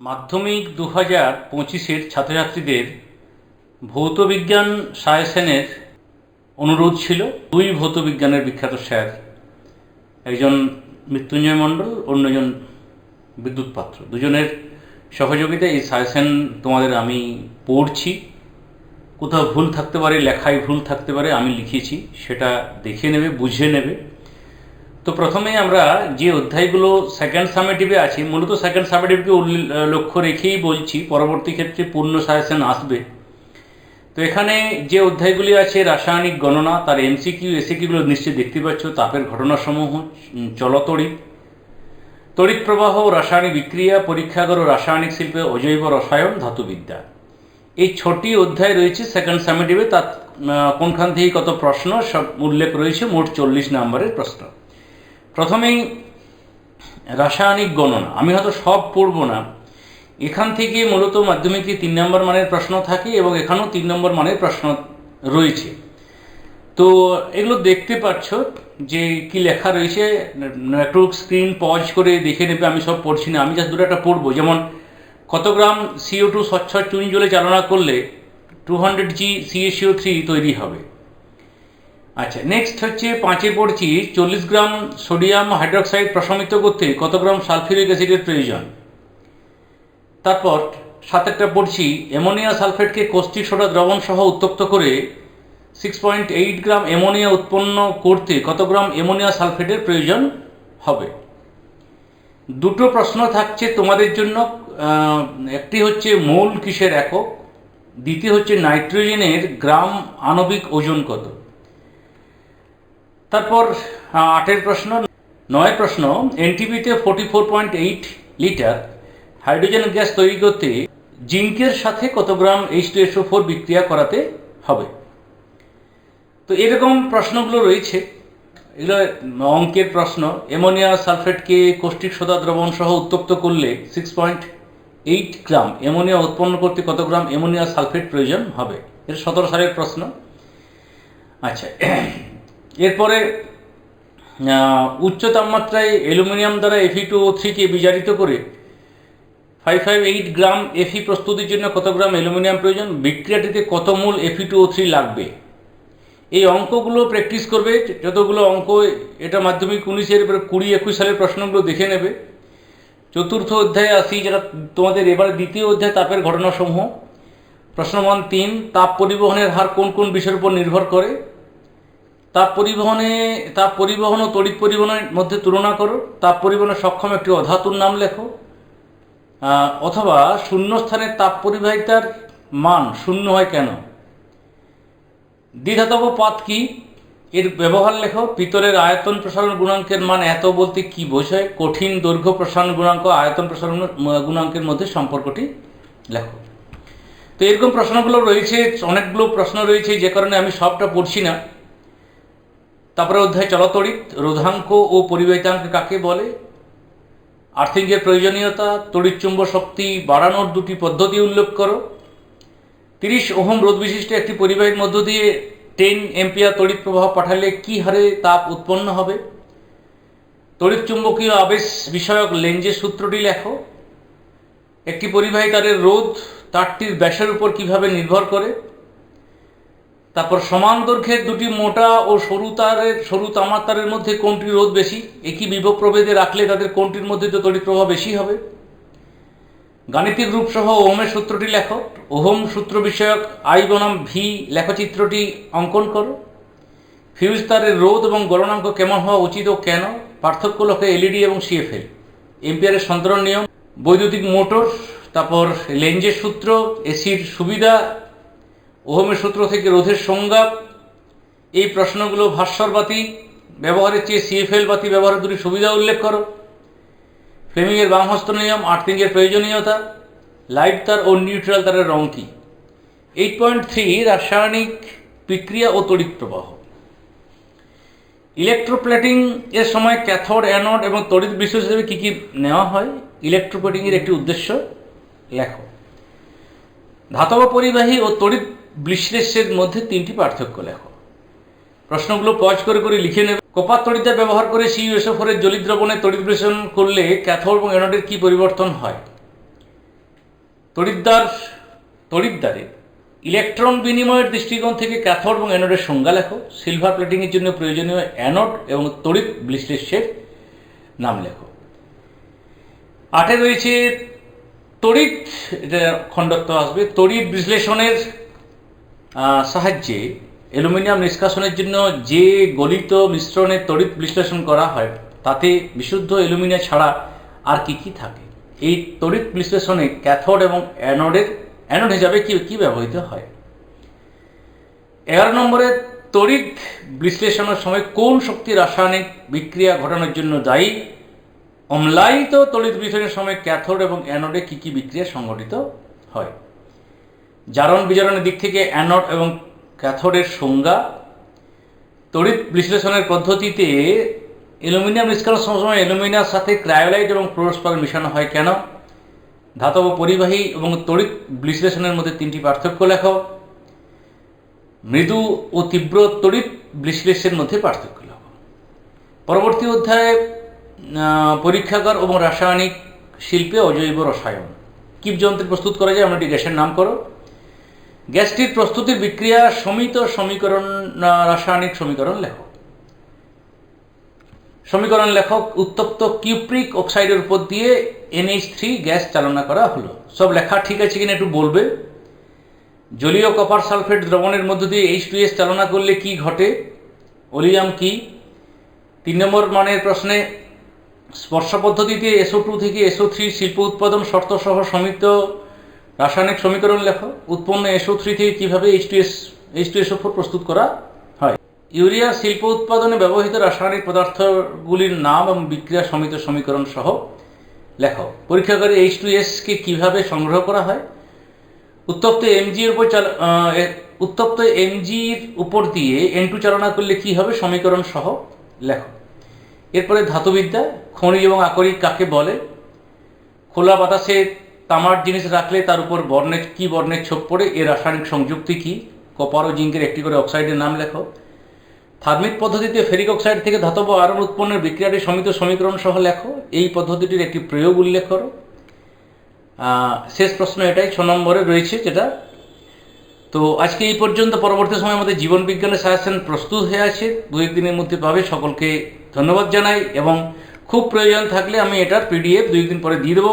মাধ্যমিক দু হাজার পঁচিশের ছাত্রছাত্রীদের ভৌতবিজ্ঞান সায়েন্সের অনুরোধ ছিল, দুই ভৌতবিজ্ঞানের বিখ্যাত স্যার, একজন মৃত্যুঞ্জয় মণ্ডল, অন্যজন বিদ্যুৎ পাত্র। দুজনের সহযোগিতায় এই সাজেশন তোমাদের আমি পড়ছি। কোথাও ভুল থাকতে পারে, লেখায় ভুল থাকতে পারে, আমি লিখেছি, সেটা দেখে নেবে, বুঝে নেবে। তো প্রথমেই আমরা যে অধ্যায়গুলো সেকেন্ড সামেটিভে আছে মূলত সেকেন্ড সামেটিভকে লক্ষ্য রেখেই বলছি পরবর্তী ক্ষেত্রে পূর্ণ সাজেশন আসবে। তো এখানে যে অধ্যায়গুলি আছে রাসায়নিক গণনা তার এমসিকিউ এসিকিউগুলো নিশ্চয়ই দেখতে পাচ্ছ তাপের ঘটনাসমূহ উম, চলতড়িৎ তড়িৎ প্রবাহ রাসায়নিক বিক্রিয়া পরীক্ষাগার ও রাসায়নিক শিল্পে অজৈব রসায়ন ধাতুবিদ্যা। এই ছটি অধ্যায় রয়েছে সেকেন্ড সামেটিভে তার কোনখান থেকে কত প্রশ্ন সব উল্লেখ রয়েছে মোট চল্লিশ নম্বরের প্রশ্ন। প্রথমেই রাসায়নিক গণনা। আমি হয়তো সব পড়ব না। এখান থেকে মূলত মাধ্যমিকে তিন নম্বর মানের প্রশ্ন থাকে এবং এখানেও তিন নম্বর মানের প্রশ্ন রয়েছে। তো এগুলো দেখতে পাচ্ছ যে কি লেখা রয়েছে। একটু স্ক্রিন পজ করে দেখে নেবে, আমি সব পড়ছি না। আমি জাস্ট দুটো একটা পড়ব। যেমন, কত গ্রাম সিও টু স্বচ্ছ চুন জলে চালনা করলে two hundred g CACO three তৈরি হবে? আচ্ছা নেক্সট হচ্ছে পাঁচে পড়ছি চল্লিশ গ্রাম সোডিয়াম হাইড্রোক্সাইড প্রশমিত করতে কত গ্রাম সালফিউরিক অ্যাসিডের প্রয়োজন? তারপর সাতেরটা পড়ছি অ্যামোনিয়া সালফেটকে কস্টিক সোডা দ্রবণ সহ উত্তপ্ত করে six point eight gram ammonia উৎপন্ন করতে কত গ্রাম অ্যামোনিয়া সালফেটের প্রয়োজন হবে? দুটো প্রশ্ন থাকছে তোমাদের জন্য একটি হচ্ছে মূল কিসের একক? দ্বিতীয় হচ্ছে নাইট্রোজেনের গ্রাম আণবিক ওজন কত? তারপর আটের প্রশ্ন, নয় প্রশ্ন এনটিপিতে forty four point eight litre hydrogen gas তৈরি করতে জিঙ্কের সাথে কত gram H two SO four বিক্রিয়া করাতে হবে? তো এরকম প্রশ্নগুলো রয়েছে। এগুলো অঙ্কের প্রশ্ন। অ্যামোনিয়া সালফেটকে কষ্টিক সোদা দ্রবণ সহ উত্তপ্ত করলে six point eight gram ammonia উৎপন্ন করতে কত গ্রাম অ্যামোনিয়া সালফেট প্রয়োজন হবে? এটা সতেরো সালের প্রশ্ন। আচ্ছা এরপরে উচ্চ তাপমাত্রায় অ্যালুমিনিয়াম দ্বারা এফি টু ও থ্রিকে বিজারিত করে ফাইভ ফাইভ এইট গ্রাম এফি প্রস্তুতির জন্য কত গ্রাম অ্যালুমিনিয়াম প্রয়োজন? বিক্রিয়াটিতে কত মূল এফি টু ও থ্রি লাগবে? এই অঙ্কগুলো প্র্যাকটিস করবে, যতগুলো অঙ্ক এটা মাধ্যমিক উনিশের এবারে কুড়ি একুশ সালের প্রশ্নগুলো দেখে নেবে। চতুর্থ অধ্যায়ে আসি, যেটা তোমাদের এবার দ্বিতীয় অধ্যায় তাপের ঘটনাসমূহ। প্রশ্নমান তিন, তাপ পরিবহনের হার কোন কোন বিষয়ের উপর নির্ভর করে? তাপ পরিবহনে তাপ পরিবহন ও তড়িৎ পরিবহনের মধ্যে তুলনা করো। তাপ পরিবহনে সক্ষম একটি অধাতুর নাম লেখো। অথবা শূন্যস্থানে তাপ পরিবাহিতার মান শূন্য হয় কেন? দ্বিধাতব পথ কি? এর ব্যবহার লেখো পিতলের আয়তন প্রসারণ গুণাঙ্কের মান এত বলতে কি বোঝায়? কঠিন দৈর্ঘ্য প্রসারণ গুণাঙ্ক, আয়তন প্রসারণ গুণাঙ্কের মধ্যে সম্পর্কটি লেখো। তো এরকম প্রশ্নগুলো রয়েছে, অনেকগুলো প্রশ্ন রয়েছে, যে কারণে আমি সবটা পড়ছি না। তারপরে অধ্যায় চলতড়িৎ রোধাঙ্ক ও পরিবাহিতাঙ্ক কাকে বলে? আর্থিংয়ের প্রয়োজনীয়তা তড়িৎচুম্ব শক্তি বাড়ানোর দুটি পদ্ধতি উল্লেখ করো। তিরিশ ওহম রোধ বিশিষ্ট একটি পরিবাহীর মধ্য দিয়ে টেন এম্পিয়ার তড়িৎ প্রবাহ পাঠালে কি হারে তাপ উৎপন্ন হবে? তড়িৎ চুম্বকীয় আবেশ বিষয়ক লেঞ্জের সূত্রটি লেখো। একটি পরিবাহী তারের রোধ তারটির ব্যাসের উপর কীভাবে নির্ভর করে? তারপর সমান দৈর্ঘ্যের দুটি মোটা ও সরু তারের, সরু তামার তারের মধ্যে কোনটির রোধ বেশি? একই বিভব প্রভেদে রাখলে তাদের কোনটির মধ্যে তো তড়িৎ প্রবাহ বেশি হবে? গাণিতিক রূপ সহ ওহমের সূত্রটি লেখো। ওহম সূত্র বিষয়ক আই বনাম ভি লেখচিত্রটি অঙ্কন করো। ফিউজ তারের রোধ এবং গণনাঙ্ক কেমন হওয়া উচিত ও কেন? পার্থক্য লক্ষ্যে এলইডি এবং সিএফএল। এম্পিয়ারের সন্তরণ নিয়ম। বৈদ্যুতিক মোটর, তারপর লেঞ্জের সূত্র, এসির সুবিধা ওহমের সূত্র থেকে রোধের সংজ্ঞা। এই প্রশ্নগুলো ভাস্বর বাতি ব্যবহারের চেয়ে সিএফএল বাতি ব্যবহারের দুটি সুবিধা উল্লেখ করো। ফ্লেমিংয়ের বামহস্ত নিয়ম, আর্থিংয়ের প্রয়োজনীয়তা, লাইট তার ও নিউট্রাল তারের রং কী। এইট পয়েন্ট থ্রি, রাসায়নিক বিক্রিয়া ও তড়িৎ প্রবাহ। ইলেকট্রোপ্লেটিং এর সময় ক্যাথোড, অ্যানোড এবং তড়িৎ বিশেষ হিসেবে কী কী নেওয়া হয়? ইলেকট্রোপ্লেটিংয়ের একটি উদ্দেশ্য লেখো। ধাতব পরিবাহী ও তড়িৎ বিশ্লেষের মধ্যে তিনটি পার্থক্য লেখো। প্রশ্নগুলো পজ করে করে লিখে নেবে। কপার তড়িৎদ্বার ব্যবহার করে সিইউএসও ফোরের জলিত দ্রবণে তড়িৎ বিশ্লেষণ করলে ক্যাথোড এবং অ্যানোডের কী পরিবর্তন হয়? তড়িৎদ্বার, তড়িৎদ্বারে ইলেকট্রন বিনিময়ের দৃষ্টিকোণ থেকে ক্যাথোড এবং অ্যানোডের সংজ্ঞা লেখো। সিলভার প্লেটিংয়ের জন্য প্রয়োজনীয় অ্যানোড এবং তড়িৎ বিশ্লেষ্যের নাম লেখো। আটে রয়েছে তড়িৎ, এটা খণ্ডত্ব আসবে। তড়িৎ বিশ্লেষণের সাহায্যে অ্যালুমিনিয়াম নিষ্কাশনের জন্য যে গলিত মিশ্রণের তড়িৎ বিশ্লেষণ করা হয়, তাতে বিশুদ্ধ অ্যালুমিনিয়াম ছাড়া আর কি কি থাকে? এই তড়িৎ বিশ্লেষণে ক্যাথোড এবং অ্যানোডের, অ্যানোড হিসাবে কি কি ব্যবহৃত হয়? এগারো নম্বরে, তড়িৎ বিশ্লেষণের সময় কোন শক্তি রাসায়নিক বিক্রিয়া ঘটানোর জন্য দায়ী? অম্লায়িত তড়িৎ বিশ্লেষণের সময় ক্যাথোড এবং অ্যানোডে কী কী বিক্রিয়া সংঘটিত হয়? জারণ বিজারণের দিক থেকে অ্যানোড এবং ক্যাথোডের সংজ্ঞা। তড়িৎ বিশ্লেষণের পদ্ধতিতে অ্যালুমিনিয়াম নিষ্কাশন সময় অ্যালুমিনিয়ামের সাথে ক্রায়োলাইট এবং ফ্লোরোস্পার মেশানো হয় কেন? ধাতব পরিবাহী এবং তড়িৎ বিশ্লেষণের মধ্যে তিনটি পার্থক্য লেখো। মৃদু ও তীব্র তড়িৎ বিশ্লেষণের মধ্যে পার্থক্য লেখো। পরবর্তী অধ্যায়ে পরীক্ষাগার এবং রাসায়নিক শিল্পে অজৈব রসায়ন। কিপ যন্ত্রে প্রস্তুত করা যায়, আমরা একটি গ্যাসের নাম করো। গ্যাসটির প্রস্তুতির বিক্রিয়া সমিত সমীকরণ রাসায়নিক সমীকরণ লেখো সমীকরণ লেখক উত্তপ্ত কিউপ্রিক অক্সাইডের উপর দিয়ে এনএইচ থ্রি গ্যাস চালনা করা হলো। সব লেখা ঠিক আছে কিনা একটু বলবে? জলীয় কপার সালফেট দ্রবণের মধ্য দিয়ে এইচ টু এস চালনা করলে কি ঘটে? ওলিয়াম কি? তিন নম্বর মানের প্রশ্নে, স্পর্শ পদ্ধতিতে এসও টু থেকে এসও থ্রি শিল্প উৎপাদন শর্ত সহ সমিত রাসায়নিক সমীকরণ লেখো। উৎপন্ন এসও থ্রি থেকে কীভাবে এইচ টু এস এইচ প্রস্তুত করা হয়। ইউরিয়া শিল্প উৎপাদনে ব্যবহৃত রাসায়নিক পদার্থগুলির নাম এবং বিক্রিয়া সমিত সমীকরণ সহ লেখো। পরীক্ষাগারে এইচ টু এসকে কীভাবে সংগ্রহ করা হয়। উত্তপ্ত এমজি এর উপর চাল উত্তপ্ত এমজির উপর দিয়ে এন টু চালনা করলে কী হবে সমীকরণ সহ লেখো। এরপরে ধাতুবিদ্যা, খনিজ এবং আকরিক কাকে বলে? খোলা বাতাসে তামার জিনিস রাখলে তার উপর বর্ণের, কি বর্ণের ছোপ পড়ে? এর রাসায়নিক সংযুক্তি কি? কপার ও জিঙ্কের একটি করে অক্সাইডের নাম লেখো। থার্মিক পদ্ধতিতে ফেরিক অক্সাইড থেকে ধাতব আয়রন উৎপন্নের বিক্রিয়াটি সমিত সমীকরণ সহ লেখো। এই পদ্ধতিটির একটি প্রয়োগ উল্লেখ করো। শেষ প্রশ্ন এটাই, ছ নম্বরে রয়েছে যেটা। তো আজকে এই পর্যন্ত, পরবর্তী সময় আমাদের জীবন বিজ্ঞানের সাজেশন প্রস্তুত হয়ে আছে। দু একদিনের মধ্যে পাবে। সকলকে ধন্যবাদ জানাই এবং খুব প্রয়োজন থাকলে আমি এটার পিডিএফ দুই দিন পরে দিয়ে দেবো।